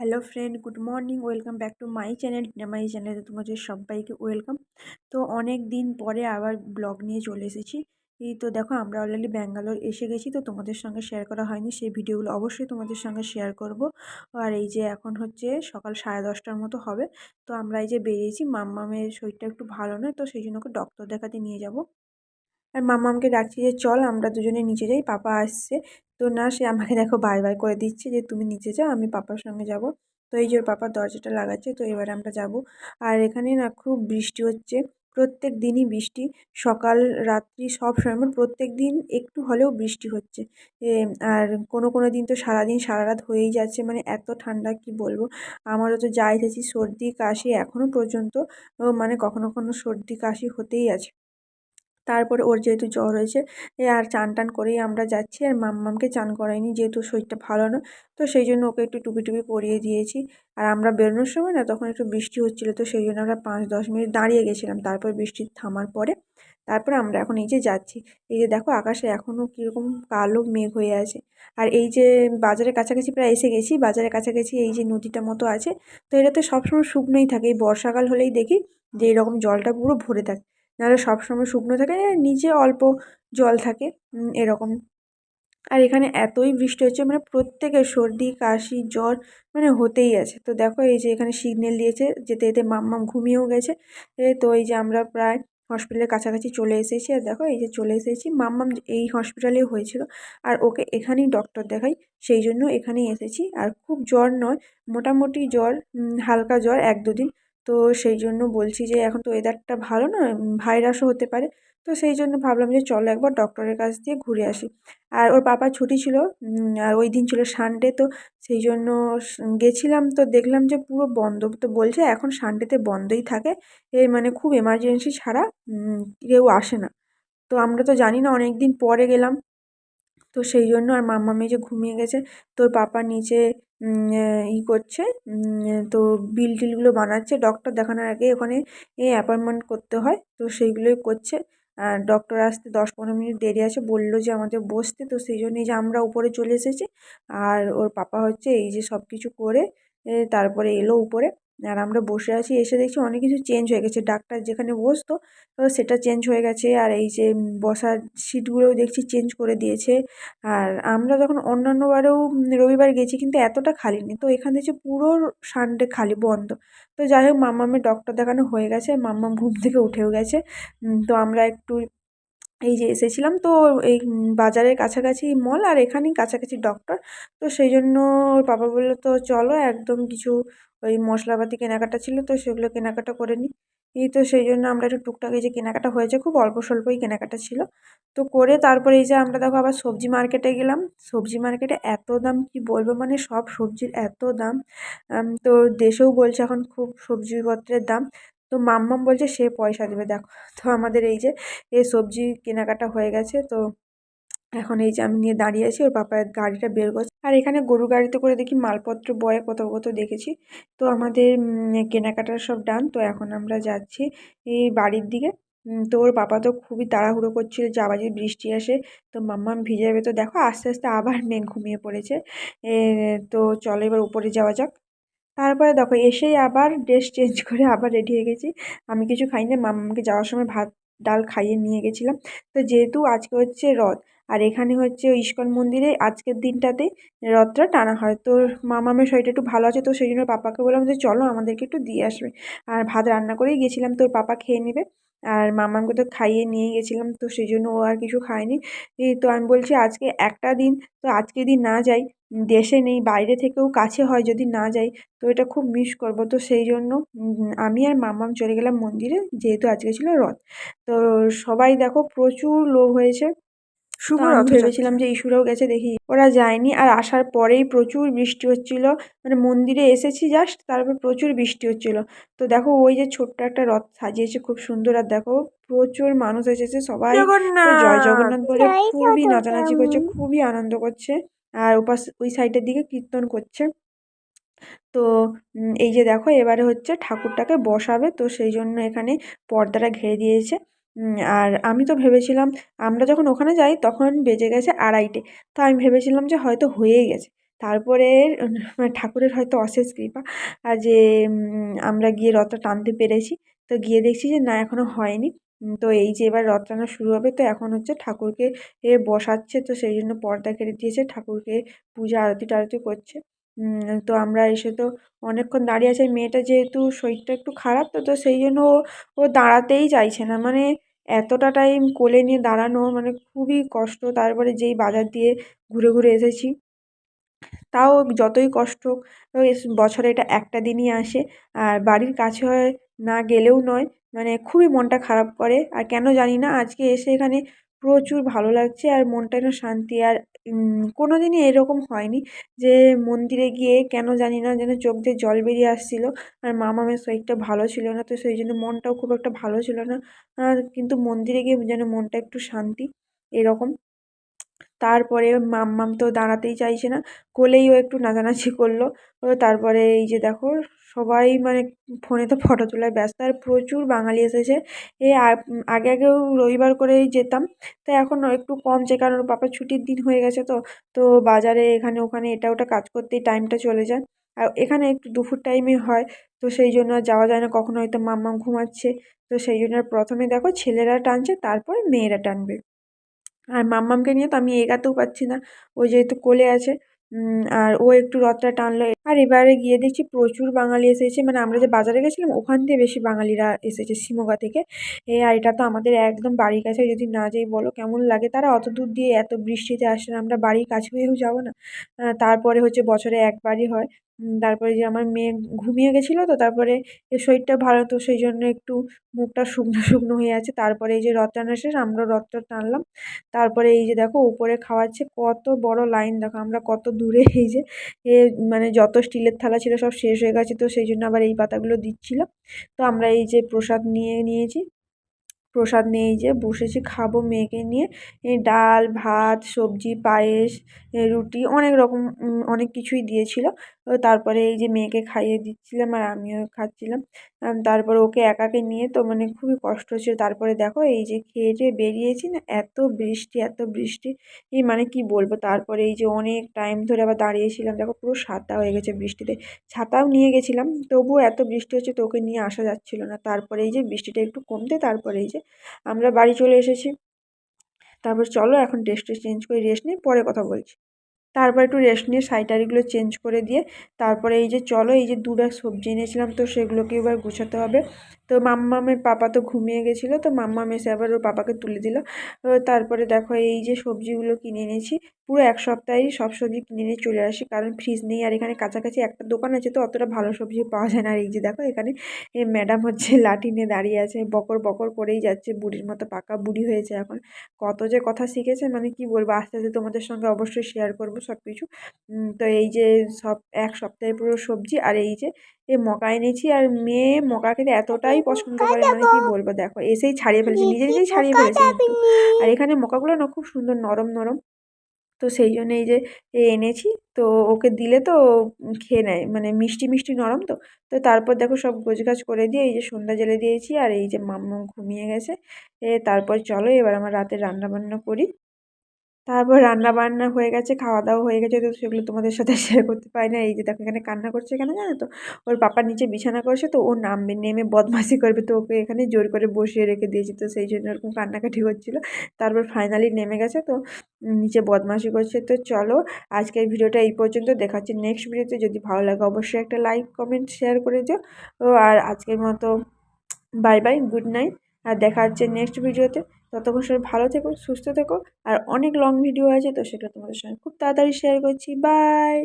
Hello friend good morning welcome back to my channel my চ্যানেলে তোমাদের সবাইকে welcome তো অনেক দিন পরে আবার ব্লগ নিয়ে চলে এসেছি। এই তো দেখো, আমরা অলরেডি ব্যাঙ্গালোর এসে গেছি, তো তোমাদের সঙ্গে শেয়ার করা হয়নি, সেই ভিডিওগুলো অবশ্যই তোমাদের সঙ্গে শেয়ার করব। আর এই যে এখন হচ্ছে সকাল সাড়ে দশটার মতো হবে, তো আমরা এই যে বেরিয়েছি, মাম্মামের শরীরটা একটু ভালো নয়, তো সেই জন্য ওকে ডক্টর দেখাতে নিয়ে যাব। আর মামা মাম্মামকে ডাকছি যে, চল আমরা দুজনে নিচে যাই, পাপা আসছে। তো না, সে আমাকে দেখো বাই বাই করে দিচ্ছে যে, তুমি নিচে যাও, আমি পাপার সঙ্গে যাব। তো এই যে পাপা দরজাটা লাগাচ্ছে, তো এবারে আমরা যাব। আর এখানে না খুব বৃষ্টি হচ্ছে, প্রত্যেক দিনই বৃষ্টি। সকাল, রাত্রি সব সময় মানে প্রত্যেক দিন একটু হলেও বৃষ্টি হচ্ছে। আর কোনো কোনো দিন তো সারাদিন সারা রাত হয়েই যাচ্ছে মানে এত ঠান্ডা, কি বলব? আমারও তো যা এসেছি, সর্দি, কাশি এখনও পর্যন্ত মানে কখনো কখনো সর্দি, কাশি হতেই আছে। তারপরে ওর যেহেতু জ্বর হয়েছে আর চান টান করেই আমরা যাচ্ছি আর মাম্মামকে চান করাইনি যেহেতু শরীরটা ভালো না তো সেই জন্য ওকে একটু টুপি টুপি পরিয়ে দিয়েছি। আর আমরা বেরোনোর সময় না তখন একটু বৃষ্টি হচ্ছিল, তো সেই জন্য আমরা পাঁচ দশ মিনিট দাঁড়িয়ে গেছিলাম। তারপর বৃষ্টি থামার পরে তারপরে আমরা এখন এই যে যাচ্ছি, এই যে দেখো আকাশে এখনও কীরকম কালো মেঘ হয়ে আছে। আর এই যে বাজারের কাছাকাছি প্রায় এসে গেছি, বাজারের কাছাকাছি এই যে নদীটা মতো আছে, তো এটা এটাতে সবসময় শুকনোই থাকে। এই বর্ষাকাল হলেই দেখি যে এরকম জলটা পুরো ভরে থাকে। নাহলে সবসময় শুকনো থাকে নিচে অল্প জল থাকে এরকম। আর এখানে এতই বৃষ্টি হচ্ছে মানে প্রত্যেকের সর্দি, কাশি, জ্বর মানে হতেই আছে। তো দেখো এই যে এখানে সিগন্যাল দিয়েছে, যেতে যেতে মাম্মাম ঘুমিয়েও গেছে। তো এই যে আমরা প্রায় হসপিটালের কাছাকাছি চলে এসেছি, আর দেখো এই যে চলে এসেছি, মাম্মাম এই হসপিটালেই হয়েছিল। আর ওকে এখানেই ডক্টর দেখাই, সেই জন্য এখানেই এসেছি। আর খুব জ্বর নয়, মোটামুটি জ্বর হালকা জ্বর, এক দুদিন। তো সেই জন্য বলছি যে, এখন তো ওয়েদারটা ভালো না ভাইরাসও হতে পারে। তো সেই জন্য ভাবলাম যে, চলো একবার ডক্টরের কাছ দিয়ে ঘুরে আসি। আর ওর পাপার ছুটি ছিল আর ওই দিন ছিল সানডে তো সেই জন্য গেছিলাম। তো দেখলাম যে, পুরো বন্ধ। তো বলছে এখন সানডেতে বন্ধই থাকে। এই মানে খুব এমার্জেন্সি ছাড়া কেউ আসে না। তো আমরা তো জানি না অনেক দিন পরে গেলাম। তো সেই জন্য আর মাম্মা মেয়ে যে ঘুমিয়ে গেছে, তোর পাপা নিচে ই করছে তো বিল টিলগুলো বানাচ্ছে। ডক্টর দেখানোর আগে ওখানে এ অ্যাপয়েন্টমেন্ট করতে হয়, তো সেইগুলোই করছে। আর ডক্টর আসতে দশ পনেরো মিনিট দেরি আছে, বলল যে আমাদের বসতে, তো সেই জন্যই যে আমরা উপরে চলে এসেছি। আর ওর পাপা হচ্ছে এই যে সব কিছু করে তারপরে এলো উপরে। আর আমরা বসে আছি, এসে দেখছি অনেক কিছু চেঞ্জ হয়ে গেছে। ডাক্তার যেখানে বসতো সেটা চেঞ্জ হয়ে গেছে। আর এই যে বসার সিটগুলোও দেখছি চেঞ্জ করে দিয়েছে। আর আমরা যখন অন্যান্য বারেও রবিবার গেছি, কিন্তু এতটা খালি নেই। তো এখানে যে পুরো সানডে খালি বন্ধ। তো যাই হোক, মাম্মামের ডক্টর দেখানো হয়ে গেছে। মাম্মাম ঘুম থেকে উঠেও গেছে। তো আমরা একটু এই যে এসেছিলাম তো এই বাজারের কাছাকাছি মল আর এখানেই কাছাকাছি ডক্টর তো সেই জন্য বাবা বলল তো চলো একদম কিছু ওই মশলাপাতি কেনাকাটা ছিল তো সেগুলো কেনাকাটা করে নিই এই তো সেই জন্য আমরা একটু টুকটাক এই যে কেনাকাটা হয়েছে, খুব অল্প স্বল্পই কেনাকাটা ছিল। তো করে তারপরে এই যে আমরা দেখো আবার সবজি মার্কেটে গেলাম। সবজি মার্কেটে এত দাম কি বলব? মানে সব সবজির এত দাম। তো দেশেও বলছে এখন খুব সবজিপত্রের দাম। তো মাম্মাম বলছে, সে পয়সা দেবে। দেখো, তো আমাদের এই যে এই সবজি কেনাকাটা হয়ে গেছে। তো এখন এই যে আমি নিয়ে দাঁড়িয়ে আছি, ওর পাপা গাড়িটা বের করছে। আর এখানে গরু গাড়িতে করে দেখি মালপত্র, বয়ে কোথাও কোথাও দেখেছি। তো আমাদের কেনাকাটার সব ডান তো এখন আমরা যাচ্ছি এই বাড়ির দিকে। তো ওর বাবা তো খুবই তাড়াহুড়ো করছিল যে যদি বৃষ্টি আসে, তো মাম্মাম ভিজে যাবে। তো দেখো, আস্তে আস্তে আবার মেঘ ঘুমিয়ে পড়েছে। তো চলো এবার উপরে যাওয়া যাক। তারপরে দেখো এসেই আবার ড্রেস চেঞ্জ করে আবার রেডি হয়ে গেছি। আমি কিছু খাই খাইনি, মামাকে যাওয়ার সময় ভাত, ডাল খাইয়ে নিয়ে গেছিলাম। তো যেহেতু আজকে হচ্ছে রথ, আর এখানে হচ্ছে ইস্কন মন্দিরে আজকের দিনটাতে রথটা টানা হয়। তো মামামের শরীরটা একটু ভালো আছে, তো সেই জন্য পাপাকে বললাম যে চলো আমাদেরকে একটু দিয়ে আসবে। আর ভাত রান্না করেই গেছিলাম, তোর পাপা খেয়ে নেবে। আর মামাকে তো খাইয়ে নিয়ে গেছিলাম, তো সেই জন্য ও আর কিছু খায়নি। তো আমি বলছি, আজকে একটা দিন, তো আজকে যদি না যাই দেশে নেই, বাইরে থেকেও কাছে হয় যদি না যাই, তো এটা খুব মিস করব। তো সেই জন্য আমি আর মামাম চলে গেলাম মন্দিরে, যেহেতু আজকে ছিল রথ। তো সবাই দেখো প্রচুর লোক হয়েছে। শুভ রথ ভেবেছিলাম যে ইস্যুরাও গেছে দেখি। ওরা যায়নি আর আসার পরেই প্রচুর বৃষ্টি হচ্ছিল। মানে মন্দিরে এসেছি জাস্ট তারপর প্রচুর বৃষ্টি হচ্ছিল। তো দেখো ওই যে ছোট্ট একটা রথ সাজিয়েছে খুব সুন্দর। আর দেখো প্রচুর মানুষ এসেছে সবাই জয় জগন্নাথ বলে খুবই নাচানাচি করছে খুবই আনন্দ করছে। আর ওপাশ ওই সাইডের দিকে কীর্তন করছে। তো এই যে দেখো এবারে হচ্ছে ঠাকুরটাকে বসাবে। তো সেই জন্য এখানে পর্দাটা ঘিরে দিয়েছে। আর আমি তো ভেবেছিলাম আমরা যখন ওখানে যাই তখন বেজে গেছে আড়াইটে। তো আমি ভেবেছিলাম যে হয়তো হয়েই গেছে। তারপরে মানে ঠাকুরের হয়তো অশেষ কৃপা যে আমরা গিয়ে রথটা টানতে পেরেছি। তো গিয়ে দেখছি যে না এখনও হয়নি। তো এই যে এবার রথ টানা শুরু হবে, তো এখন হচ্ছে ঠাকুরকে বসাচ্ছে। তো সেই জন্য পর্দা কেটে দিয়েছে। ঠাকুরকে পূজা আরতি টারতি করছে। তো আমরা এসে তো অনেকক্ষণ দাঁড়িয়ে আছি। মেয়েটা যেহেতু শরীরটা একটু খারাপ, তো তো সেই জন্য ও ও দাঁড়াতেই চাইছে না। মানে এতটা টাইম কোলে নিয়ে দাঁড়ানো মানে খুবই কষ্ট। তারপরে যেই বাজার দিয়ে ঘুরে ঘুরে এসেছি, তাও যতই কষ্ট হোক বছরে এটা একটা দিনই আসে। আর বাড়ির কাছে হয় না গেলেও নয় মানে খুবই মনটা খারাপ করে। আর কেন জানি না, আজকে এসে এখানে প্রচুর ভালো লাগছে। আর মনটা শান্তি আর কোনো দিনই এরকম হয়নি যে মন্দিরে গিয়ে কেন জানি না যেন চোখ দিয়ে জল বেরিয়ে আসছিল। আর মামামের শরীরটা ভালো ছিল না, তো সেই জন্য মনটাও খুব একটা ভালো ছিল না। কিন্তু মন্দিরে গিয়ে যেন মনটা একটু শান্তি, এরকম। তারপরে মাম্মাম তো দাঁড়াতেই চাইছে না, কোলেই ও একটু নাচানাচি করল। তারপরে এই যে দেখো সবাই মানে ফোনেতে ফটো তোলায় ব্যস্ত। আর প্রচুর বাঙালি এসেছে। এই আগে আগেও রবিবার করেই যেতাম। তো এখন একটু কম যে কারণ পাপার ছুটির দিন হয়ে গেছে তো। তো বাজারে এখানে ওখানে এটা ওটা কাজ করতেই টাইমটা চলে যায়। আর এখানে একটু দুপুর টাইমে হয়। তো সেই জন্য আর যাওয়া যায় না। কখনো হয়তো মাম্মাম ঘুমাচ্ছে। তো সেই জন্য প্রথমে দেখো ছেলেরা টানছে, তারপরে মেয়েরা টানবে। আর মাম্মামকে নিয়ে তো আমি এগাতেও পারছি না। ও যেহেতু কোলে আছে আর ও একটু রথটা টানলো। আর এবারে গিয়ে দেখছি প্রচুর বাঙালি এসেছে। মানে আমরা যে বাজারে গেছিলাম, ওখান থেকে বেশি বাঙালিরা এসেছে শিমোগা থেকে। এ, আর এটা তো আমাদের একদম বাড়ির কাছে। যদি না যাই, বলো কেমন লাগে? তারা অত দূর দিয়ে এত বৃষ্টিতে আসলে আমরা বাড়ির কাছে হয়েও যাব না। তারপরে হচ্ছে বছরে একবারই হয়। তারপরে যে আমার মেয়ে ঘুমিয়ে গেছিল তো তারপরে শরীরটা ভালো তো সেই জন্য একটু মুখটা শুকনো শুকনো হয়ে আছে। তারপরে এই যে রথ টানা শেষ আমরা রথটা টানলাম। তারপরে এই যে দেখো উপরে খাওয়াচ্ছে কত বড় লাইন, দেখো আমরা কত দূরে এই যে মানে যত স্টিলের থালা ছিল সব শেষ হয়ে গেছে তো সেই জন্য আবার এই পাতাগুলো দিচ্ছিল তো আমরা এই যে প্রসাদ নিয়ে নিয়েছি। প্রসাদ নিয়ে যে, বসেছি, খাব মেয়েকে নিয়ে। ডাল, ভাত, সবজি, পায়েস রুটি, অনেক রকম অনেক কিছুই দিয়েছিলো। তারপরে এই যে মেয়েকে খাইয়ে দিচ্ছিলাম আর আমিও খাচ্ছিলাম। তারপরে ওকে একাকে নিয়ে তো মানে খুবই কষ্ট হচ্ছিল। তারপরে দেখো এই যে খেয়ে টেয়ে বেরিয়েছি না, এত বৃষ্টি এত বৃষ্টি। এই মানে কি বলব? তারপরে এই যে অনেক টাইম ধরে আবার দাঁড়িয়েছিলাম। দেখো পুরো সাদা হয়ে গেছে বৃষ্টিতে। ছাতাও নিয়ে গেছিলাম, তবুও এত বৃষ্টি হচ্ছে তো ওকে নিয়ে আসা যাচ্ছিল না। তারপরে এই যে বৃষ্টিটা একটু কমতে, তারপরে এই যে আমরা বাড়ি চলে এসেছি। তারপর চলো এখন ড্রেসটা চেঞ্জ করে রেস্ট নিয়ে পরে কথা বলছি। তারপর একটু রেস্ট নিয়ে সাইটারিগুলো চেঞ্জ করে দিয়ে তারপরে এই যে চলো এই যে দু ব্যাগ সবজি এনেছিলাম তো সেগুলোকে এবার গুছাতে হবে। তো মাম্মামের পাপা তো ঘুমিয়ে গেছিল, তো মাম্মাম এসে আবার ওর পাপাকে তুলে দিল। তারপরে দেখো এই যে সবজিগুলো কিনে এনেছি, পুরো এক সপ্তাহেই সব সবজি কিনে নিয়ে চলে আসি, কারণ ফ্রিজ নেই আর এখানে কাছাকাছি একটা দোকান আছে, তো অতটা ভালো সবজি পাওয়া যায় না। আর এই যে দেখো এখানে এই ম্যাডাম হচ্ছে লাঠি নিয়ে দাঁড়িয়ে আছে, বকর বকর করেই যাচ্ছে, বুড়ির মতো পাকা বুড়ি হয়েছে এখন। কত যে কথা শিখেছে মানে কি বলব, আস্তে আস্তে তোমাদের সঙ্গে অবশ্যই শেয়ার করব সব কিছু তো এই যে সব এক সপ্তাহে পুরো সবজি আর এই যে মকা এনেছি আর মেয়ে মকা খেতে এতটাই পছন্দ করে মানে কি বলব দেখো এসেই ছাড়িয়ে ফেলেছে নিজে নিজেই ছাড়িয়ে ফেলেছে আর এখানে মকাগুলো না খুব সুন্দর নরম নরম তো সেই জন্য এই যে এনেছি তো ওকে দিলে তো খেয়ে নেয় মানে মিষ্টি মিষ্টি নরম তো। তো তারপর দেখো সব গোছগাছ করে দিয়ে এই যে সন্ধ্যা জেলে দিয়েছি আর এই যে মাম্মু ঘুমিয়ে গেছে এ তারপর চলো এবার আমার রাতে রান্না বান্না করি। তারপর রান্না বান্না হয়ে গেছে খাওয়া দাওয়া হয়ে গেছে, তো সেগুলো তোমাদের সাথে শেয়ার করতে পারি না। এই যে দেখো এখানে কান্না করছে কেন জানো তো? ওর পাপার নিচে বিছানা করছে, তো ও নামবে নেমে বদমাশি করবে, তো ওকে এখানে জোর করে বসিয়ে রেখে দিয়েছি, তো সেই জন্য ওরকম কান্নাকাটি হচ্ছিল। তারপর ফাইনালি নেমে গেছে, তো নিচে বদমাশি করছে। তো চলো আজকের ভিডিওটা এই পর্যন্ত দেখাচ্ছি নেক্সট ভিডিওতে। যদি ভালো লাগে অবশ্যই একটা লাইক কমেন্ট শেয়ার করে দিও। আর আজকের মতো বাই বাই গুড নাইট আর দেখা হচ্ছে নেক্সট ভিডিওতে। ততক্ষণ সবাই ভালো থেকো, সুস্থ থেকো আর অনেক লং ভিডিও আছে তো সেটা তোমাদের সঙ্গে খুব তাড়াতাড়ি শেয়ার করছি। বাই